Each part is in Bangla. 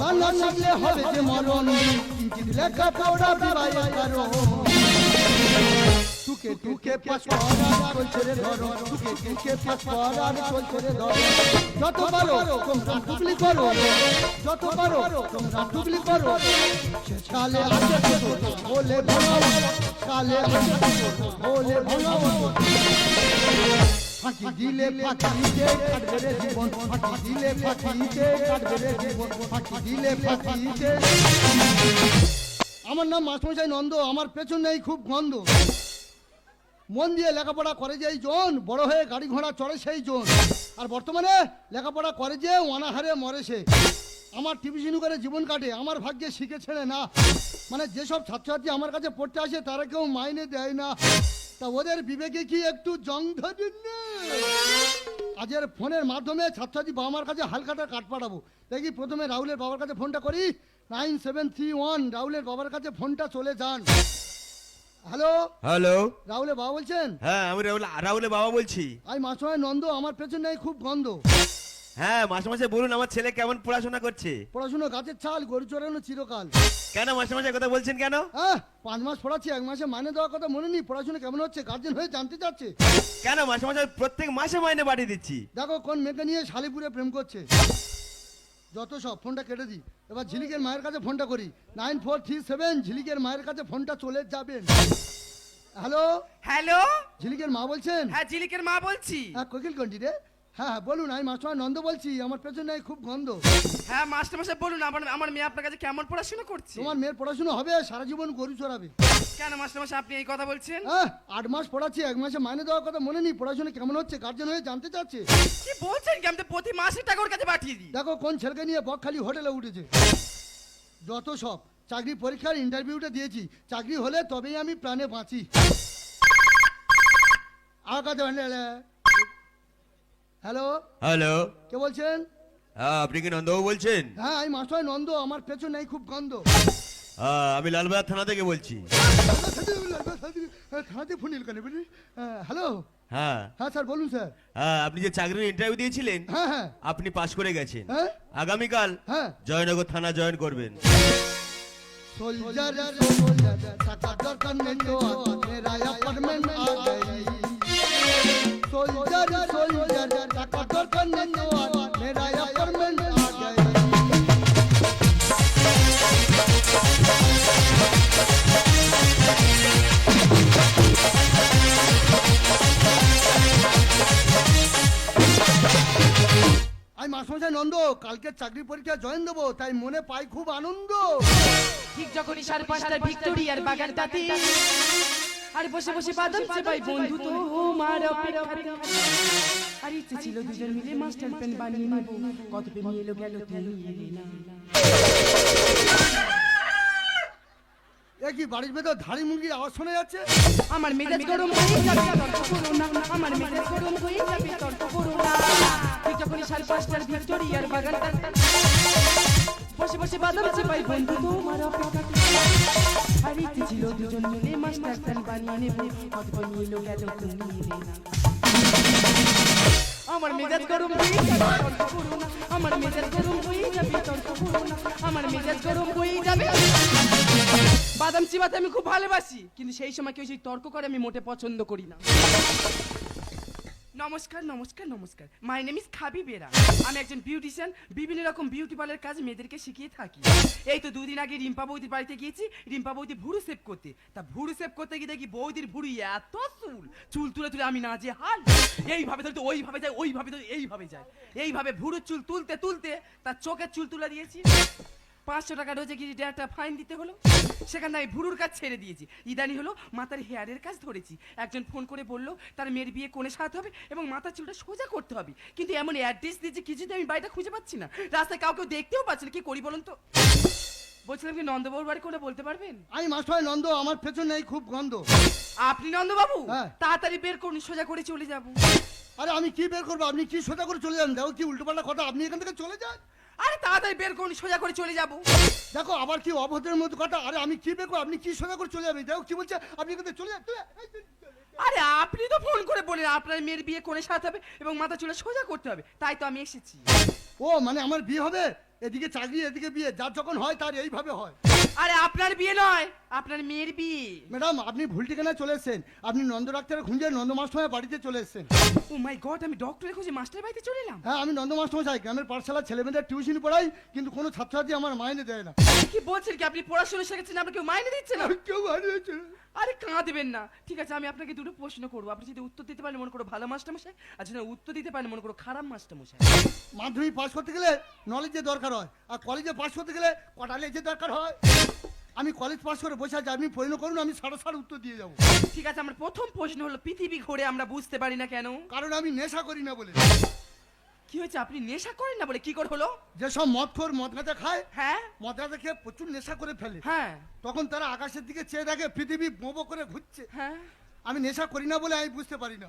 লেখাপড়া না শিখলে হবে যে মরণ। ইঞ্জিন লেখাপড়া বিবাহে কারণ। টুকে টুকে পাস করার চলছে রে ধরো টুকে টুকে পাস ধরো যত পারো তোমরা টুকলি করো। যত পারো তোমরা টুকলি করো। কালে আছে বলে ভাঙাও কালে আছে বলে ভাঙাও আমার নাম মাসমশাই নন্দ, আমার পেছনেই খুব গন্ধ। মন দিয়ে লেখাপড়া করে যেই জন, বড় হয়ে গাড়ি ঘোড়া চড়ে সেই জন। আর বর্তমানে লেখাপড়া করে যে অনাহারে মরে সে আমার টিভিশন করে জীবন কাটে আমার ভাগ্যে শিখে ছেড়ে না। মানে যেসব ছাত্রছাত্রী আমার কাছে পড়তে আসে তারা কেউ মাইনে দেয় না। তা ওদের বিবেকে কি একটু জং ধরেন আজের ফোনের মাধ্যমে ছাত্রছাত্রী বাবা মার কাছে হালকাটা কাট পাঠাবো। দেখি প্রথমে রাহুলের বাবার কাছে ফোনটা করি। নাইন সেভেন থ্রি ওয়ান রাহুলের বাবার কাছে ফোনটা চলে যান। হ্যালো? হ্যালো? রাহুলের বাবা বলছেন? হ্যাঁ আমি রাহুল রাহুলের বাবা বলছি। আই মাসময় নন্দ আমার পেছনে খুব গন্ধ। হ্যাঁ মাসে মাসে বলুন আমার ছেলে কেমন পড়াশোনা করছে? পড়াশুনো গাছের ছাল গরু চড়ানো চিরকাল। কেন মাসে মাসে কথা বলছেন কেন? হ্যাঁ পাঁচ মাস পড়াচ্ছি এক মাসে মানে দেওয়ার কথা মনে নেই পড়াশোনা কেমন হচ্ছে গার্জেন হয়ে জানতে চাচ্ছে। কেন মাসে মাসে প্রত্যেক মাসে মাইনে বাড়িয়ে দিচ্ছি? দেখো কোন মেয়েকে নিয়ে শালিপুরে প্রেম করছে। যত সব ফোনটা কেটে দিই। এবার ঝিলিকের মায়ের কাছে ফোনটা করি। নাইন ফোর থ্রি সেভেন ঝিলিকের মায়ের কাছে ফোনটা চলে যাবেন। হ্যালো? হ্যালো? ঝিলিকের মা বলছেন? হ্যাঁ ঝিলিকের মা বলছি। হ্যাঁ কোকিল কন্টি রে। হ্যাঁ হ্যাঁ বলুন আমি মাসময় নন্দ বলছি আমার পেছনে খুব গন্ধ। হ্যাঁ মাস্টার মশাই বলুন আমার আমার মেয়ে আপনার কাছে কেমন পড়াশোনা করছে? তোমার মেয়ের পড়াশোনা হবে সারা জীবন গরু চড়াবে। কেন মাস্টার মশাই আপনি এই কথা বলছেন? হ্যাঁ আট মাস পড়াচ্ছি এক মাসে মাইনে দেওয়ার কথা মনে নেই পড়াশোনা কেমন হচ্ছে গার্জেন হয়ে জানতে চাচ্ছে। কি বলছেন কি? আমি তো প্রতি মাসে টাকা ওর কাছে পাঠিয়ে দিই। দেখো কোন ছেলেকে নিয়ে বকখালি হোটেলে উঠেছে। যত সব চাকরি পরীক্ষার ইন্টারভিউটা দিয়েছি চাকরি হলে তবেই আমি প্রাণে বাঁচি। আগাতে হ্যালো? হ্যালো। কে বলছেন? হ্যাঁ আপনি কি নন্দবাবু বলছেন? হ্যাঁ আমি মাস্টার নন্দ আমার পেছনে নাই খুব গন্ধ। হ্যাঁ আমি লালবাজার থানা থেকে বলছি। হ্যাঁ, থানাতে ফোন নিল কেন? হ্যাঁ, হ্যালো? হ্যাঁ। হ্যাঁ স্যার বলুন স্যার। হ্যাঁ আপনি যে চাকরির ইন্টারভিউ দিয়েছিলেন হ্যাঁ হ্যাঁ। আপনি পাশ করে গেছেন। হ্যাঁ? আগামীকাল হ্যাঁ। জয়নগর থানা জয়েন করবেন। সোলজার সোলজার सोल्जर सोल्जर टाका दरकार नहीं तो मेरा अपार्टमेंट आ गई আমি মাসমশাই নন্দ কালকে চাকরি পরীক্ষা জয়েন দেবো তাই মনে পাই খুব আনন্দ ঠিক যখনই সাড়ে পাঁচটায় ভিক্টোরিয়ার বাগানটাতে আর বসে বসে বাদল চেপাই বন্ধু তো মার অপেক্ষাতে আর ইচ্ছে ছিল দুজন মিলে মাস্টার পেন বানিয়ে নেব। কত পেন এলো গেল তুমি এলে না কি বাড়ির ভেতর ধাড়ি মুরগির আওয়াজ শোনা যাচ্ছে? আমার মেজাজ গরম হয়ে যাবে তর্ক করো না। আমার মেজাজ গরম হয়ে যাবে তর্ক করো না। ঠিক যখনই সাড়ে পাঁচটার ভিক্টোরিয়ার বাগানটাতে বসে বসে বাদল চেপাই বন্ধু তো মার অপেক্ষাতে আর ছিল দুজন মিলে, মাস্টার বানিয়ে নেব। গেল তুমি আমার মেজাজ গরম আমার মেজাজ গরম যাবে আমার মেজাজ গরম যাবে। বাদাম চিবাতে আমি খুব ভালোবাসি, কিন্তু সেই সময় কেউ সেই তর্ক করে, আমি মোটে পছন্দ করি না। নমস্কার নমস্কার নমস্কার। মাই নেম ইজ খাবি বেরা। আমি একজন বিউটিশিয়ান বিভিন্ন রকম বিউটি পার্লার কাজ মেয়েদেরকে শিখিয়ে থাকি। এই তো দুদিন আগে রিম্পা বৌদির বাড়িতে গিয়েছি। রিম্পা বৌদি ভুরু সেভ করতে। তা ভুরু সেভ করতে গিয়ে দেখি বৌদির ভুরু এত চুল। চুল তুলে তুলে আমি না যে হাল। এইভাবে ধরতে, ওইভাবে যায়, ওইভাবে ধরে এইভাবে যায়। এইভাবে ভুরুর চুল তুলতে তুলতে তার চোখের চুল তুলে দিয়েছি। পাঁচশো টাকা রোজে গিয়ে একটা ফাইন দিতে হলো? সেখানে আমি ভুরুর কাজ ছেড়ে দিয়েছি। ইদানি হলো মাথার হেয়ারের কাজ ধরেছি। একজন ফোন করে বলল তার মেয়ের বিয়ে কোণে সাজাতে হবে এবং মাথার চুলটা সোজা করতে হবে? কিন্তু এমন অ্যাড্রেস দিয়েছে কিছুতে আমি বাড়িটা খুঁজে পাচ্ছি না। রাস্তায় কাউকে দেখতেও পাচ্ছি না। কি করি বলুন তো? বলছিলাম কি নন্দবাবুর বাড়ি করে বলতে পারবেন? আমি মাস্টার নন্দ আমার পেছন নেই খুব গন্ধ। আপনি নন্দবাবু হ্যাঁ। তাড়াতাড়ি বের করুন সোজা করে চলে যাব। আরে আমি কি বের করব? আপনি কি সোজা করে চলে যান? দেখো কি উল্টোপাল্টা কথা। আপনি এখান থেকে চলে যান? আরে তাড়াতাড়ি বের করুন সোজা করে চলে যাব। দেখো আবার কি অভদ্রের মতো কথা? আরে আমি কি বের করব? আপনি কি সোজা করে চলে যাবেন? দেখো কি বলছে? আপনি কিন্তু চলে চলে। আরে আপনি তো ফোন করে বলেন আপনার মেয়ের বিয়ে করে সাথে হবে এবং মাথা চুলে সোজা করতে হবে। তাই তো আমি এসেছি। ও মানে আমার বিয়ে হবে? এদিকে চাকরি এদিকে বিয়ে। যার যখন হয় তার এইভাবে হয়। আরে আপনার বিয়ে নয় আপনার মেয়ের বিয়ে। ম্যাডাম আপনি ভুল ঠিকানায় চলে এসেছেন। আপনি নন্দ ডাক্তারের খুঁজে নন্দ মাস্টমশাই বাড়িতে চলে এসেছেন। ও মাই গড আমি ডক্টরের খুঁজে মাস্টার বাড়িতে চলে এলাম? হ্যাঁ আমি নন্দ মাস্টমশাই গ্রামের পাঠশালার ছেলেমেয়েদের টিউশন পড়াই কিন্তু কোনো ছাত্রছাত্রী আমার মাইনে দেয় না। কি বলছেন কি? আপনি পড়াশোনা শিখেছেন আপনি কেউ মাইনে দিচ্ছেন না? কেউ হারিয়েছে আরে কাঁদবেন না। ঠিক আছে আমি আপনাকে দুটো প্রশ্ন করব। আপনি যদি উত্তর দিতে পারেন মনে করো ভালো মাস্টার মশাই আর যদি উত্তর দিতে পারেন মনে করো খারাপ মাস্টার মশাই। মাধ্যমিক পাস করতে গেলে নলেজের দরকার হয় আর কলেজে পাস করতে গেলে কটা লেজের দরকার হয়? আমি কলেজ পাস করে বসে আছি আপনি পরিণত করুন আমি সাড়ে সাড়ে উত্তর দিয়ে যাব। ঠিক আছে আমার প্রথম প্রশ্ন হলো পৃথিবী ঘুরে আমরা বুঝতে পারি না কেন? কারণ আমি নেশা করি না বলে। কি হয়েছে? আপনি নেশা করেন না বলে কি করে হলো? যেসব মদ খোর মদ গাঁজা খায়? হ্যাঁ। মদ গাঁজা খেয়ে প্রচুর নেশা করে ফেলে। হ্যাঁ। তখন তারা আকাশের দিকে চেয়ে দেখে পৃথিবী বোবো করে ঘুরছে। হ্যাঁ। আমি নেশা করি না বলে আমি বুঝতে পারি না।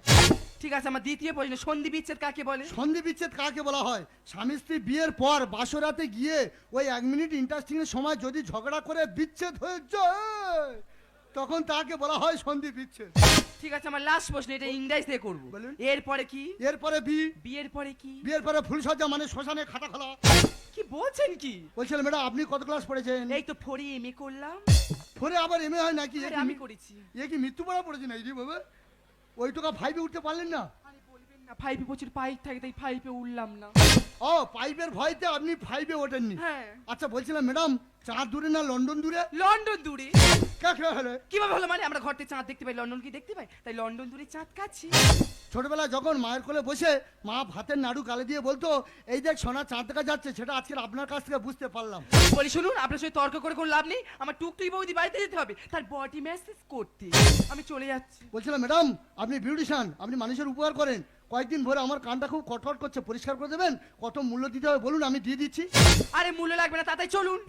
ঠিক আছে আমার দ্বিতীয় প্রশ্ন সন্ধি বিচ্ছেদ কাকে বলে? সন্ধি বিচ্ছেদ কাকে বলা হয়? স্বামী স্ত্রী বিয়ের পর বাসরাতে গিয়ে ওই এক মিনিট ইন্টারেস্টিং এর সময় যদি ঝগড়া করে বিচ্ছেদ হয়ে যায় তখন তাকে বলা হয় সন্ধি বিচ্ছেদ। ঠিক আছে আমার লাস্ট প্রশ্ন এটা ইংরেজিতে করব। বলুন। এরপরে কি? এরপরে বি। বিয়ের পরে কি? বিয়ের পরে ফুল ফুলসজ্জা মানে শ্মশানে খাতা খোলা। কি বলছেন কি? বলছিলাম ম্যাডাম আপনি কত ক্লাস পড়েছেন? এই তো ফোরে এমএ করলাম। ফোরে আবার এমএ হয় নাকি? এ আরে কি আমি করেছি। এ কি মৃত্যু পড়া পড়েছে নাকি বাবা? ওই টাকা ফাইভে উঠতে পারলেন না? না ফাইভে প্রচুর পাইপ থাকে তাই ফাইভে উঠলাম না। ও পাইপের ভয়তে আপনি ফাইভে ওঠেননি। হ্যাঁ। আচ্ছা বলছিলাম ম্যাডাম চাঁদ দূরে না লন্ডন দূরে? লন্ডন দূরে। কাকে হলে? কীভাবে হলো মানে? আমরা ঘর থেকে চাঁদ দেখতে পাই লন্ডন কি দেখতে পাই? তাই লন্ডন দূরে চাঁদ কাছি। ছোটবেলায় যখন মায়ের কোলে বসে মা ভাতের নাড়ু গালে দিয়ে বলতো এই দেখ সোনা চাঁদ দেখা যাচ্ছে সেটা আজকে আপনার কাছ থেকে বুঝতে পারলাম। বলি শুনুন আপনার সাথে তর্ক করে কোনো লাভ নেই। আমার টুকটুই বৌদি বাড়িতে যেতে হবে তার বডি ম্যাসেজ করতে। আমি চলে যাচ্ছি। বলছিলাম ম্যাডাম আপনি বিউটিশিয়ান আপনি মানুষের উপকার করেন। কয়েকদিন ভরে আমার কানটা খুব কটকট করছে পরিষ্কার করে দেবেন? কত মূল্য দিতে হবে বলুন আমি দিয়ে দিচ্ছি। আরে মূল্য লাগবে না তাতে চলুন।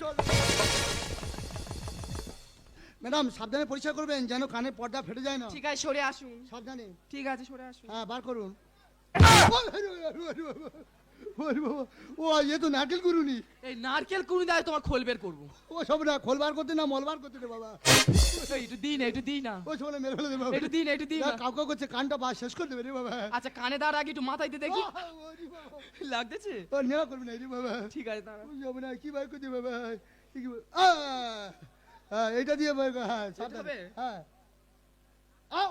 ম্যাডাম সাবধানে পরিষ্কার করবেন যেন কানে পর্দা ফেটে যায় না। ঠিক আছে সরে আসুন। সাবধানে। ঠিক আছে সরে আসুন। হ্যাঁ বার করুন। ওরে বাবা, ও এ তো নারকেল গুরুনি এই নারকেল কুড়ি দেয় তোমার খোল বের করব। ও সব না খোল বার করতে না মল বার করতে রে বাবা। একটু দিন একটু দিন না। ও সব মেরে ফেলে দে বাবা। একটু দিন একটু দিন করছে কানটা বা শেষ করে দেবে রে বাবা। আচ্ছা কানে দাঁড় আগে একটু মাথায় দিয়ে দেখি। লাগতেছে? ও নেওয়া করবি না রে বাবা। ঠিক আছে দাঁড়া। ও যাবে না কি বার করতে বাবা? কি কি- হ্যাঁ এইটা দিয়ে বার কর, হ্যাঁ? হ্যাঁ। আহ!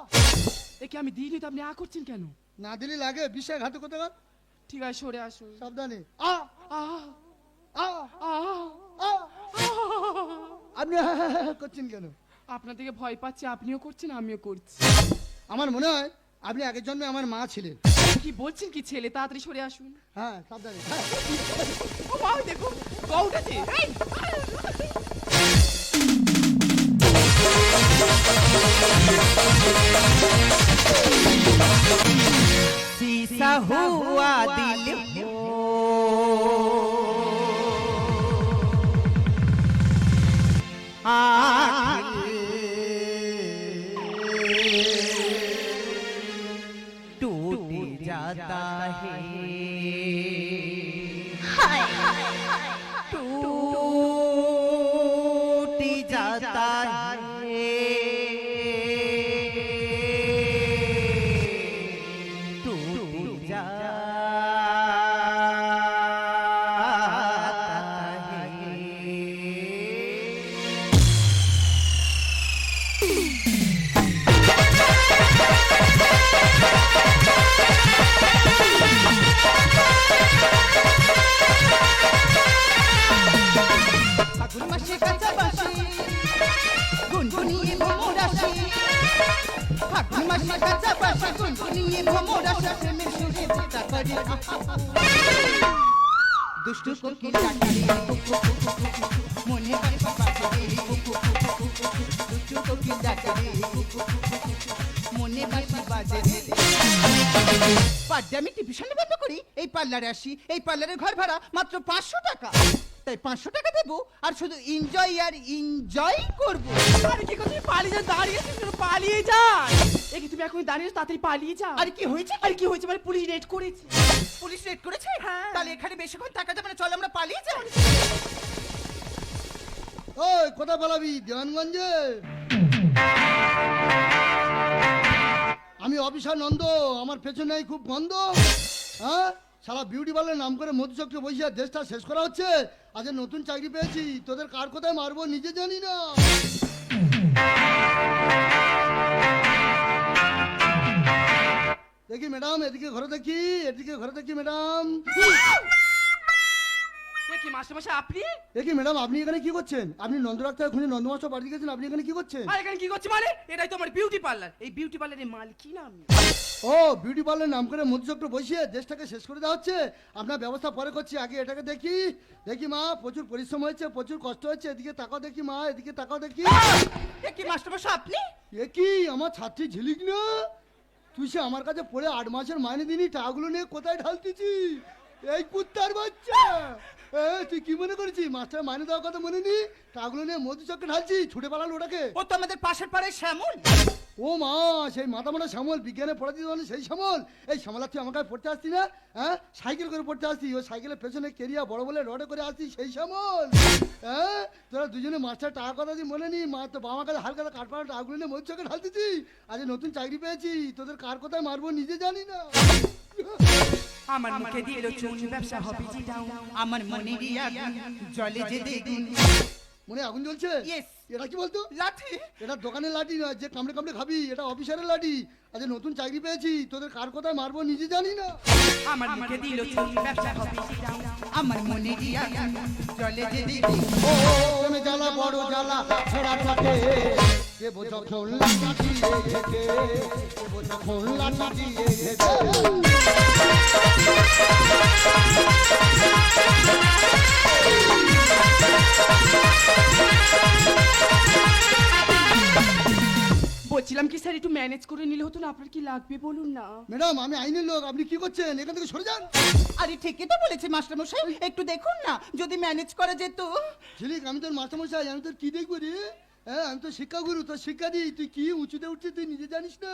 একে আমি দিইনি তো আপনি আ করছেন কেন? না দিলে লাগে বিশ্বাস ঘাতে কোথাও ঠিক আছে সরে আসুন সাবধানে! আহ আহ! আপনি করছেন কেন আপনার থেকে ভয় পাচ্ছি আপনিও করছেন আমিও করছি আমার মনে হয় আপনি আগের জন্মে আমার মা ছিলেন কি বলছেন কি ছেলে তাড়াতাড়ি সরে আসুন হ্যাঁ সাবধানে। ও বাবা দেখো গা উঠেছে এই! शीशा हुआ दिल टूट जाता है टूट পাড্ডে আমি টিভিশনে বন্ধ করি, এই পার্লারে আসি। এই পার্লারের ঘর ভাড়া মাত্র পাঁচশো টাকা। তাই পাঁচশো টাকা দেবো আর শুধু এনজয় আর এনজয় করব। আরে কি করছিস? পালিয়ে যান দাঁড়িয়ে পালিয়ে যান এ কি তুমি এখন দাঁড়িয়ে? তাড়াতাড়ি পালিয়ে যাও। আর কি হয়েছে? আরে কি হয়েছে? মানে পুলিশ রেড করেছে। পুলিশ রেড করেছে? হ্যাঁ। তাহলে এখানে বেশিক্ষণ থাকা যাবে না। চল আমরা পালিয়ে যাই। ওই কোথায় পালাবি? দেওয়ানগঞ্জে? অফিসার নন্দ। আমার পেছনে খুব গন্ধ। হ্যাঁ? সারা বিউটি পার্লার নাম করে মধুচক্রে বসিয়ে দেশটা শেষ করা হচ্ছে। আজ নতুন চাকরি পেয়েছি তোদের কার কোথায় মারবো নিজে জানি না। দেখি ম্যাডাম এদিকে ঘরে দেখি এদিকে ঘরে দেখি ম্যাডাম। কি মাস্টারমশাই আপনি? দেখি ম্যাডাম আপনি এখানে কি করছেন? আপনি নন্দ ডাক্তার খুঁজে নন্দমাস্টার বাড়ি গেছেন আপনি এখানে কি করছেন? আর এখানে কি করছি মানে? এটাই তো আমার বিউটি পার্লার এই বিউটি পার্লারের আমি ও বিউটি পার্লার নাম করে মধুচক্র বসিয়ে দেশটাকে শেষ করে দেওয়া হচ্ছে। আপনার ব্যবস্থা পরে করছি আগে এটাকে দেখি। দেখি মা প্রচুর পরিশ্রম হয়েছে প্রচুর কষ্ট হচ্ছে এদিকে তাকাও দেখি মা এদিকে তাকাও দেখি। এ কি মাস্টারমশাই আপনি? এ কি আমার ছাত্রী ঝিলিক না? তুই সে আমার কাছে পড়ে আট মাসের মাইনে দিনি টাকাগুলো নিয়ে কোথায় ঢালতেছি? এই কুত্তার বাচ্চা! তুই কি মনে করেছিস? মাস্টার মাইনে দেওয়ার কথা মনে নি টাকাগুলো নিয়ে মধুচক্রে ঢালছি ছুটে পালালো ওটাকে। ও তো আমাদের পাশের পাড়ে শ্যামল। ও মা, সেই মাথা মাথা শ্যামল, বিজ্ঞানে পড়া দিতে সেই শ্যামল। এই শ্যামলা, তুই আমার কাছে পড়তে আসতি না? হ্যাঁ? সাইকেল করে পড়তে আসতি। ও সাইকেলের পেছনে কেরিয়া, বড় বলে রডে করে আসতি সেই শ্যামল। হ্যাঁ? তোরা দুজনে মাস্টার টাকা কথা দিয়ে মনে নি মা তো বাবা কাছে হালকা কাঠ পাড়া টাকাগুলো নিয়ে মধ্যে চোখে ঢালতেছি। আজ নতুন চাকরি পেয়েছি। তোদের কার কোথায় মারবো নিজে জানি না। আমার মুখে চুন ব্যবসা হবে আমার মনে জলে যে দেখুন। মনে আগুন জ্বলছে Yes. এটা কি বলতো লাঠি এটা দোকানের লাঠি নয় যে কামড়ে কামড়ে খাবি এটা অফিসারের লাঠি আজ নতুন চাকরি পেয়েছি তোদের কার কোথায় মারবো নিজে জানি না আমার মুখে দিল ব্যবসা হবে আমার মনে দিয়া যে ও তুমি জ্বালা বড় জ্বালা ছড়া থাকে দিয়ে ঘেটে? দিয়ে ঘেটে? বলছিলাম কি স্যার একটু ম্যানেজ করে নিলে হতো না? আপনার কি লাগবে বলুন না? ম্যাডাম আমি আইনের লোক আপনি কি করছেন? এখান থেকে সরে যান। আরে ঠিকই তো বলেছে মাস্টার মশাই একটু দেখুন না যদি ম্যানেজ করা যেত। ঝিলিক আমি তোর মাস্টারমশাই আমি তোর কি দেখব রে? হ্যাঁ আমি তো শিক্ষাগুরু তোর শিক্ষা দিই। তুই কি উঁচুতে উঠছিস তুই নিজে জানিস না?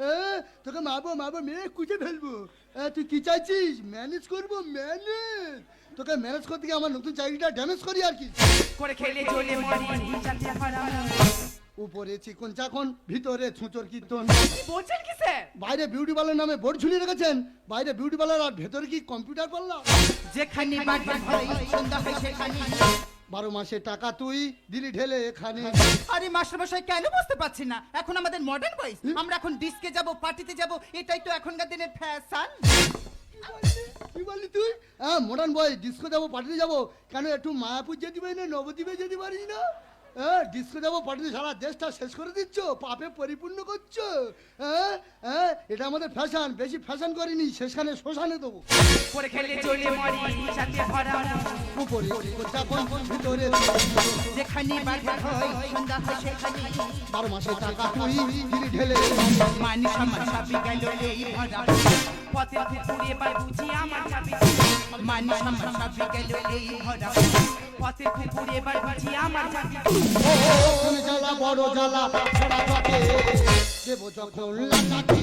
হ্যাঁ তোকে মারবো মারবো মেয়ে কুচে ফেলব। হ্যাঁ তুই কি চাইছিস? ম্যানেজ করব ম্যানেজ তোকে ম্যানেজ করতে গিয়ে আমার নতুন চাকরিটা ড্যামেজ করি আর কি। করে খেলে চলে মরি চালতে হারাম উপরে চিকন চাকন ভিতরে ছুঁচোর কীর্তন। বলছেন কি স্যার? বাইরে বিউটি পার্লার নামে বোর্ড ঝুলিয়ে রেখেছেন। বাইরে বিউটি পার্লার আর ভেতরে কি কম্পিউটার পার্লার যেখানে সন্ধ্যা হয় সেখানে বারো মাসে টাকা তুই দিলি ঢেলে এখানে। আরে মাস্টারমশাই কেন বুঝতে পারছি না? এখন আমাদের মডার্ন বয়স আমরা এখন ডিস্কে যাব পার্টিতে যাব এটাই তো এখনকার দিনের ফ্যাশন কি বললি তুই? হ্যাঁ মডার্ন বয়স ডিস্কো যাব পার্টিতে যাব। কেন একটু মায়াপুর যেতে পারি না নবদ্বীপে যেতে পারিস না? হ্যাঁ ডিস্কো যাব পার্টিতে সারা দেশটা শেষ করে দিচ্ছ পাপে পরিপূর্ণ করছ। হ্যাঁ হ্যাঁ এটা আমাদের ফ্যাশন বেশি ফ্যাশন করিনি শেষখানে শ্মশানে দেবো। করে খেলে চলে মরি চালতে হারাম উপরে চিকন ভিতরে যেখানে বাড়ি হয় সন্ধ্যা হয় সেখানে। বারো মাসে টাকা তুই দিলি ঢেলে। মানুষ আমার সবই গেল এই ভরা পথের কুকুরে পার বুঝি আমার যাবে মানুষ আমার সবই গেল এই ভরা পথের কুকুরে বুঝি আমার তুমি জ্বালা বড় জ্বালা ছড়া থাকে দেবো যখন লাঠি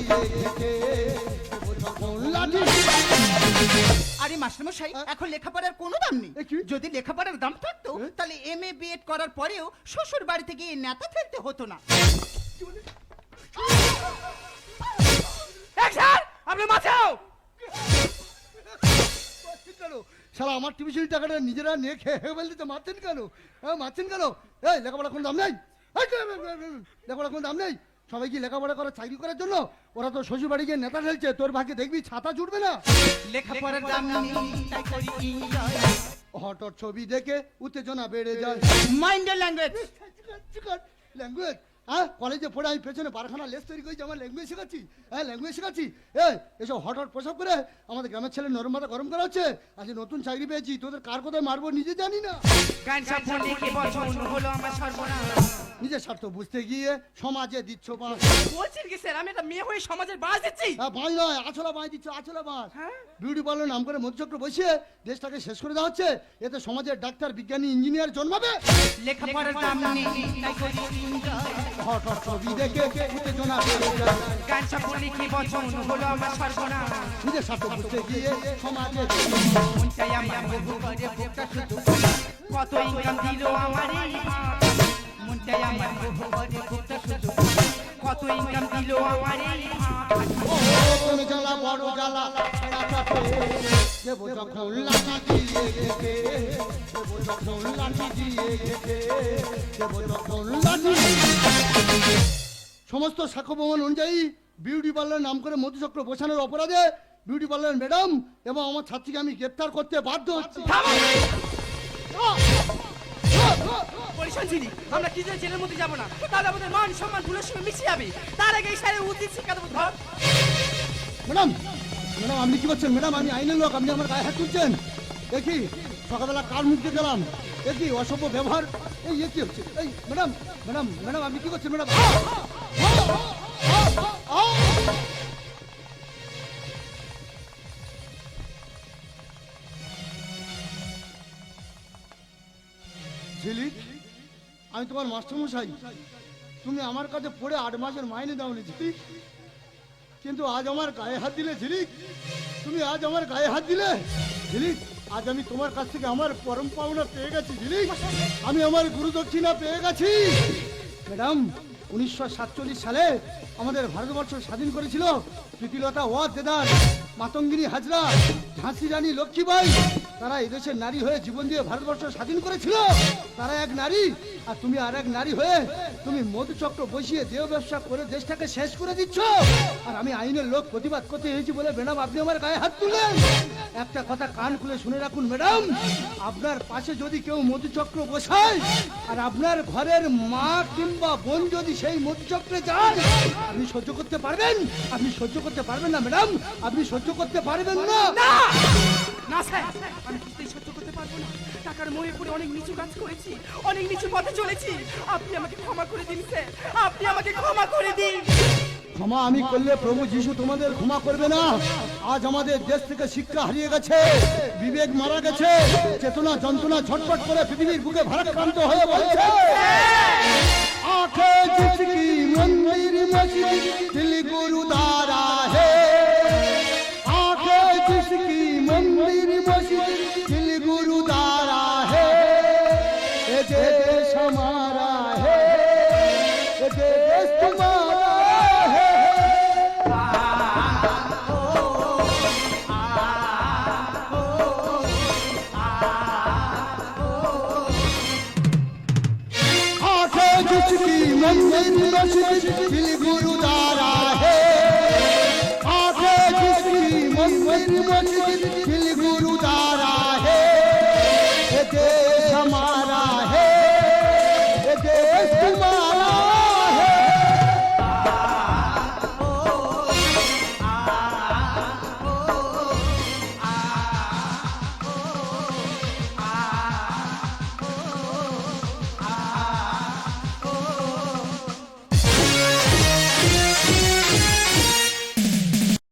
আরে মাস্টারমশাই এখন লেখাপড়ার কোনো দাম নেই। যদি লেখাপড়ার দাম থাকতো তাহলে এম এ বিএড করার পরেও শ্বশুর বাড়িতে গিয়ে নেতা ফেলতে হতো না। স্যার আপনি মাথাও কেন শালা আমার টিউশন টাকাটা নিজেরা নিয়ে খেয়ে ফেলতে মারছেন কেন হ্যাঁ মারছেন কেন এই লেখাপড়া কোনো দাম নেই লেখাপড়া কোনো দাম নেই সবাই কি লেখাপড়া করে চাকরি করার জন্য ওরা তো শ্বশুর বাড়ি গিয়ে নেতা ঢেলছে তোর ভাগ্যে দেখবি ছাতা জুটবে না লেখাপড়ার দাম নেই তাই করি enjoy। হঠাৎ ছবি দেখে উত্তেজনা বেড়ে যায় your language. ল্যাঙ্গুয়েজ হ্যাঁ? কলেজে পড়ে আমি পেছনে বারখানা লেস তৈরি করেছি, আমার ল্যাঙ্গুয়েজ শেখাচ্ছি। হ্যাঁ ল্যাঙ্গুয়েজ শেখাচ্ছি। এই, এসব হট হট পোশাক করে আমাদের গ্রামের ছেলে নরম মাথা গরম করা হচ্ছে। আজ নতুন চাকরি পেয়েছি, তোদের কার কোথায় মারবো নিজে জানি না। গান হলো আমার সর্বনাশ। নিজের স্বার্থ বুঝতে গিয়ে সমাজে দিচ্ছ বাঁশ বলছেন কি স্যার? আমি একটা মেয়ে হয়ে সমাজের বাস দিচ্ছি? হ্যাঁ বাঁশ নয় আছলা বাঁশ দিচ্ছ আছলা বাঁশ বিউটি পার্লার নাম করে মধুচক্র বসিয়ে দেশটাকে শেষ করে দেওয়া হচ্ছে। এতে সমাজের ডাক্তার বিজ্ঞানী ইঞ্জিনিয়ার জন্মাবে। লেখাপড়ার দাম নেই ছবি দেখে উত্তেজনা গান লিখে বছর হলো আমার সর্বনাশ। নিজের স্বার্থ বুঝতে গিয়ে সমাজে কত ইনকাম দিল আমার এই আমার বহু করে শুধু। কত ইনকাম দিল আমার। ও কোন জ্বালা বড় জ্বালা ছাড়া দেব যখন লাঠি দিয়ে গেছে দেব যখন লাঠি দিয়ে গেছে দেব যখন লাঠি সমস্ত সাক্ষ্য প্রমাণ অনুযায়ী বিউটি পার্লার নাম করে মধুচক্র বসানোর অপরাধে বিউটি পার্লার ম্যাডাম এবং আমার ছাত্রীকে আমি গ্রেপ্তার করতে বাধ্য হচ্ছি। পরিশন ছিলি আমরা কি জন্য জেলের মধ্যে যাব না? তাহলে আমাদের মান সম্মান ভুলের সঙ্গে মিশে যাবে। তার আগে এই সারে উচিত শিক্ষা দেবো, ধর। ম্যাডাম ম্যাডাম, আপনি কি করছেন? ম্যাডাম, আমি আইনের লোক, আপনি আমার গায়ে হাত তুলছেন? দেখি, সকালবেলা কার মুখ দিয়ে গেলাম? দেখি, অসভ্য ব্যবহার। এই কি হচ্ছে? এই, ম্যাডাম ম্যাডাম ম্যাডাম, আপনি কি করছেন, ম্যাডাম? আমি তোমার মাস্টারমশাই। তুমি আমার কাছে পড়ে আট মাসের মাইনে দাওনি, ঝিলিক। কিন্তু আজ আমার গায়ে হাত দিলে, ঝিলিক। তুমি আজ আমার গায়ে হাত দিলে, ঝিলিক। আজ আমি তোমার কাছ থেকে আমার পরম পাওনা পেয়ে গেছি, ঝিলিক। আমি আমার গুরু দক্ষিণা পেয়ে গেছি। ম্যাডাম, উনিশশো সাতচল্লিশ সালে আমাদের ভারতবর্ষ স্বাধীন করেছিল প্রীতিলতা ওয়া দেদার মাতঙ্গিনী হাজরা ঝাঁসি রানী লক্ষ্মীবাই তারা এদেশের নারী হয়ে জীবন দিয়ে ভারতবর্ষ স্বাধীন করেছিল। তারা এক নারী, আর তুমি আর এক নারী হয়ে তুমি মধুচক্র বসিয়ে দেহ ব্যবসা করে দেশটাকে শেষ করে দিচ্ছ। আর আমি আইনের লোক প্রতিবাদ করতে এসেছি বলে ম্যাডাম, আপনি আমার গায়ে হাত তুললেন। একটা কথা কান খুলে শুনে রাখুন ম্যাডাম, আপনার পাশে যদি কেউ মধুচক্র বসায়, আর আপনার ঘরের মা কিংবা বোন যদি সেই মধুচক্রে যায়, আপনি সহ্য করতে পারবেন? আপনি সহ্য করতে পারবেন না ম্যাডাম, আপনি সহ্য করতে পারবেন না। না স্যার আমি কিছুতেই সহ্য করতে পারব না। টাকার অনেক নিচু কাজ করেছি অনেক নিচু পথে চলেছি। আপনি আমাকে ক্ষমা করে দিন স্যার। আপনি আমাকে ক্ষমা করে দিন। ক্ষমা আমি করলে প্রভু যিশু তোমাদের ক্ষমা করবে না। আজ আমাদের দেশ থেকে শিক্ষা হারিয়ে গেছে বিবেক মারা গেছে চেতনা যন্ত্রণা ছটপট করে পৃথিবীর বুকে ভারাক্রান্ত হয়ে বলছে। আখে জিতকি মন্দির মসজিদ দিল্লি গুরুদার ગુરુ